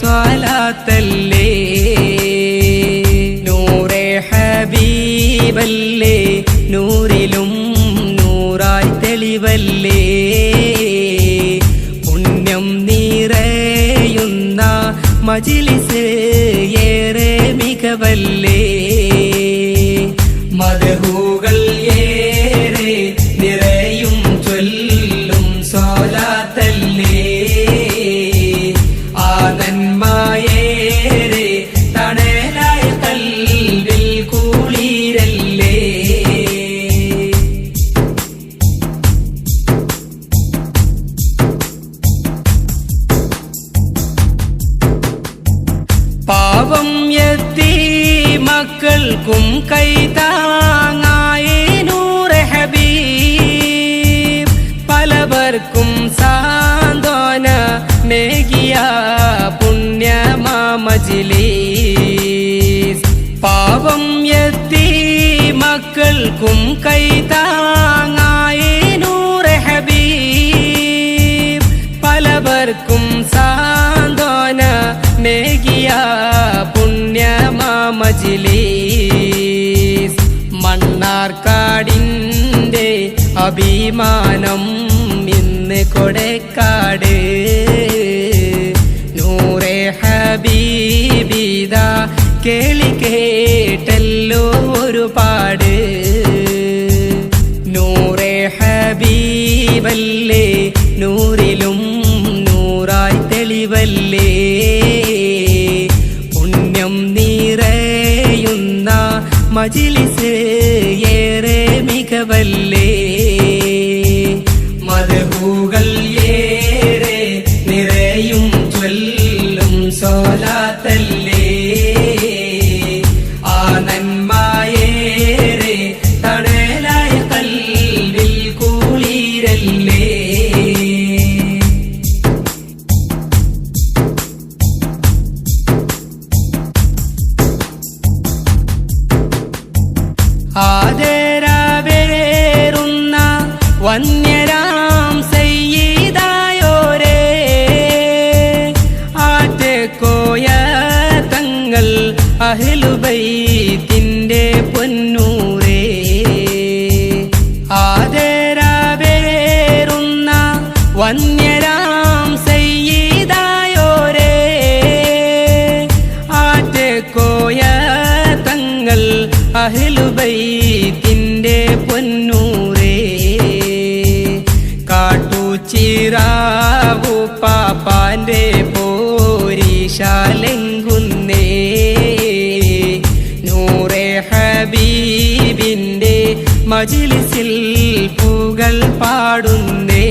സ്വാലാത്തല്ലേ? നൂറെ ഹബീബല്ലേ? നൂറിലും നൂറായി തെളിവല്ലേ? പുണ്യം നീറയുന്ന മജിലിസ് ഏറെ മികവല്ലേ? മതഹൂകൾ പാവം എത്തി മക്കൾക്കും കൈതാങ്ങായി നൂറ് ഹബീബ്. പലവർക്കും സാന്ത്വന മേകിയ പുണ്യമാമജിലീസ്. പാവം എത്തി മക്കൾക്കും കൈതാങ്ങായി മണ്ണാർക്കാടിന്റെ അഭിമാനം ഇന്ന് കൊടക്കാട്. നൂറെ ഹബീബിത കേളി കേട്ടല്ലോ ഒരുപാട്. നൂറെ ഹബീബല്ലേ നൂറിലും നൂറായി തെളിവല്ലേ. മജിലിസ് ഏറെ മികവല്ലേ? മതഹൂകൾ ഏറെ നിറയും ചൊല്ലും സോലാത്തല്ലേ? ആ നന്മയേറെ തടലായ കല്ലിൽ കൂളിരല്ലേ? വന്യരാം സയ്യിദായോരേ. ആറ്റക്കോയ തങ്ങൾ അഹിലുബൈത്തിന്റെ പൊന്നൂരേ. ആദരവേറുന്ന വന്യരാം സയ്യിദായോരേ. ആറ്റക്കോയ തങ്ങൾ അഹ്ലുബൈത്തിന്റെ പാപ്പാന്റെ പോരീശാലെങ്കുന്നേ ഹബീബിന്റെ മജിലിസിൽ പൂകൾ പാടുന്നേ.